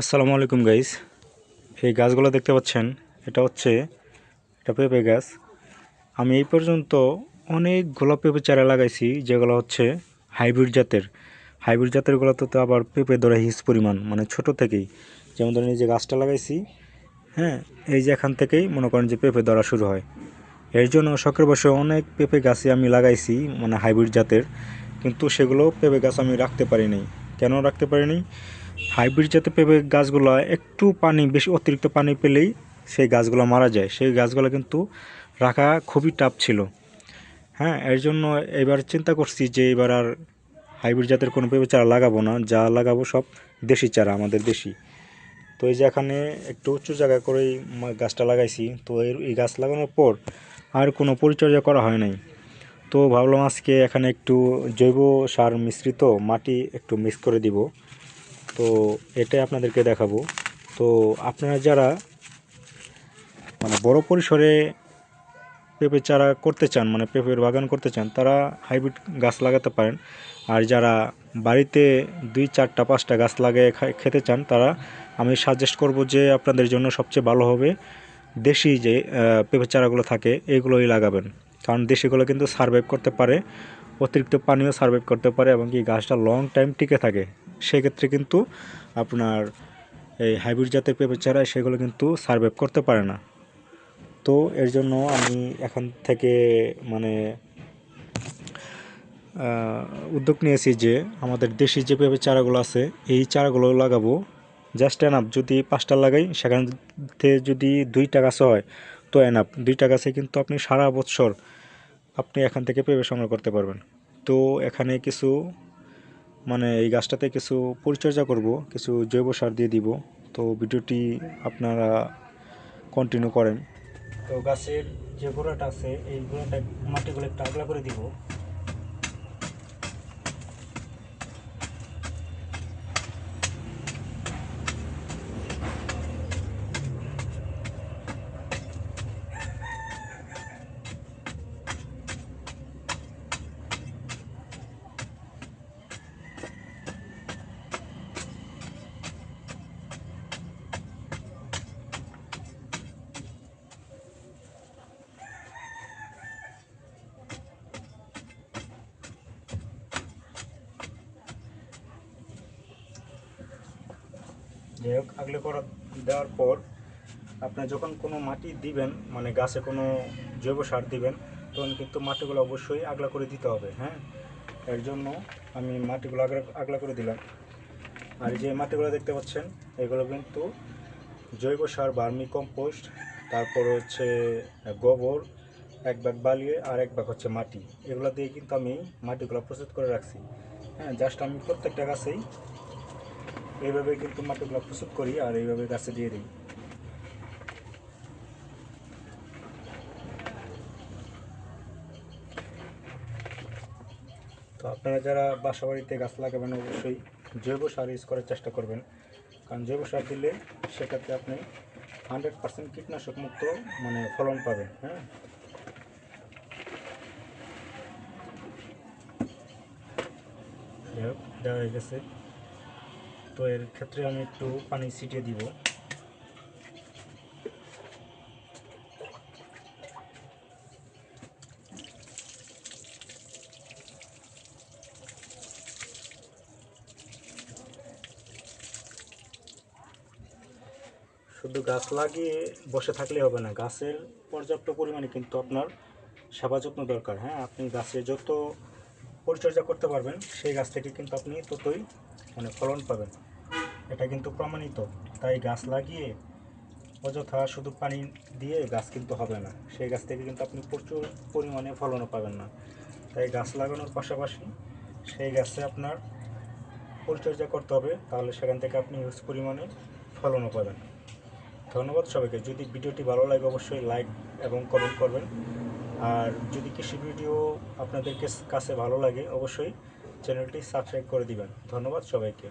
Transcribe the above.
আসসালামু আলাইকুম গাইস এই গাছগুলো দেখতে পাচ্ছেন, এটা হচ্ছে এটা পেঁপে গাছ। আমি এই পর্যন্ত অনেক গোলাপ পেঁপে চারা লাগাইছি, যেগুলো হচ্ছে হাইব্রিড জাতের। হাইব্রিড জাতেরগুলোতে তো আবার পেঁপে ধরে হিস পরিমাণ মানে ছোট থেকেই। যেমন ধরেন এই যে গাছটা লাগাইছি হ্যাঁ এই যে এখান থেকেই মনে করেন যে পেঁপে ধরা শুরু হয়। এর জন্য শখের বসে অনেক পেঁপে গাছই আমি লাগাইছি মানে হাইব্রিড জাতের, কিন্তু সেগুলো পেঁপে গাছ আমি রাখতে পারিনি কেন রাখতে পারিনি? হাইব্রিড জাতের পেঁপে গাছগুলো একটু পানি, বেশি অতিরিক্ত পানি পেলেই সেই গাছগুলো মারা যায়। সেই গাছগুলো কিন্তু রাখা খুবই টাফ ছিল। হ্যাঁ এর জন্য এবার চিন্তা করছি যে এবার আর হাইব্রিড জাতের কোনো পেঁপে চারা লাগাবো না। যা লাগাবো সব দেশি চারা, আমাদের দেশি। তো এই যে এখানে একটু উঁচু জায়গা করেই গাছটা লাগাইছি। তো এই গাছ লাগানোর পর আর কোনো পরিচর্যা করা হয় নাই। তো ভাবলাম আজকে এখানে একটু জৈব সার মিশ্রিত মাটি একটু মিক্স করে দিব। তো এটাই আপনাদেরকে দেখাবো। তো আপনারা যারা মানে বড় পরিসরে পেঁপে চারা করতে চান মানে পেঁপের বাগান করতে চান, তারা হাইব্রিড গাছ লাগাতে পারেন। আর যারা বাড়িতে দুই চারটা পাঁচটা গাছ লাগিয়ে খেতে চান, তারা আমি সাজেস্ট করব যে আপনাদের জন্য সবচেয়ে ভালো হবে দেশি যে পেঁপে চারাগুলো থাকে, এগুলোই লাগাবেন। কারণ দেশিগুলো কিন্তু সার্ভাইভ করতে পারে, অতিরিক্ত পানিও সার্ভাইভ করতে পারে এবং কি গাছটা লং টাইম টিকে থাকে। সেক্ষেত্রে কিন্তু আপনার এই হাইব্রিড জাতের পেঁপে চারা সেগুলো কিন্তু সার্ভাইভ করতে পারে না। তো এর জন্য আমি এখান থেকে মানে উদ্যোগ নিয়েছি যে আমাদের দেশি যে পেঁপে চারাগুলো আছে, এই চারাগুলো লাগাবো। জাস্ট এনাফ যদি পাঁচটা লাগাই, সেখান থেকে যদি দুইটা গাছ হয় তো এনাফ দুইটা গাছে কিন্তু আপনি সারা বছর আপনি এখান থেকে পেঁপে সংগ্রহ করতে পারবেন। তো এখানে কিছু মানে এই গাছটাতে কিছু পরিচর্যা করব, কিছু জৈব সার দিয়ে দিব। তো ভিডিওটি আপনারা কন্টিনিউ করেন। তো গাছের যে গোড়াটা আছে, এই গোড়াটা মাটিগুলো একটু আগলা করে দিব। যাই হোক, আগলে করা দেওয়ার পর আপনার যখন কোনো মাটি দিবেন মানে গাছে কোনো জৈব সার দিবেন, তখন কিন্তু মাটিগুলো অবশ্যই আগলা করে দিতে হবে হ্যাঁ? এর জন্য আমি মাটিগুলো আগলা আগলা করে দিলাম। আর যে মাটিগুলো দেখতে পাচ্ছেন, এগুলো কিন্তু জৈব সার বার্মি কম্পোস্ট তারপর হচ্ছে গোবর, এক ব্যাগ বালিয়ে আর এক ব্যাগ হচ্ছে মাটি। এগুলো দিয়ে কিন্তু আমি মাটিগুলো প্রস্তুত করে রাখছি। হ্যাঁ জাস্ট আমি প্রত্যেকটা গাছেই এইভাবে কিন্তু মাটিগুলো প্রস্তুত করি আর এইভাবে গাছে দিয়ে দিই। তো আপনারা যারা বাসা বাড়িতে গাছ লাগাবেন অবশ্যই জৈব সার ইউজ করার চেষ্টা করবেন। কারণ জৈব সার দিলে সেটাতে আপনি হান্ড্রেড পার্সেন্ট কীটনাশক মুক্ত মানে ফলন পাবেন হ্যাঁ? যাই হোক, দেওয়া হয়ে গেছে। তো এর ক্ষেত্রে আমি একটু পানি ছিটিয়ে দিব। শুধু গাছ লাগিয়ে বসে থাকলে হবে না, গাছের পর্যাপ্ত পরিমাণে কিন্তু আপনার সেবা যত্ন দরকার। হ্যাঁ আপনি গাছে যত পরিচর্যা করতে পারবেন, সেই গাছ থেকে কিন্তু আপনি ততই মানে ফলন পাবেন। এটা কিন্তু প্রমাণিত। তাই গাছ লাগিয়ে অযথা শুধু পানি দিয়ে গাছ কিন্তু হবে না। সেই গাছ থেকে কিন্তু আপনি প্রচুর পরিমাণে ফলনও পাবেন না। তাই গাছ লাগানোর পাশাপাশি সেই গাছে আপনার পরিচর্যা করতে হবে, তাহলে সেখান থেকে আপনি হিউজ পরিমাণে ফলনও পাবেন। ধন্যবাদ সবাইকে। যদি ভিডিওটি ভালো লাগে, অবশ্যই লাইক এবং কমেন্ট করবেন। আর যদি কৃষি ভিডিও আপনাদের কাছে ভালো লাগে, অবশ্যই চ্যানেলটি সাবস্ক্রাইব করে দিবেন। ধন্যবাদ সবাইকে।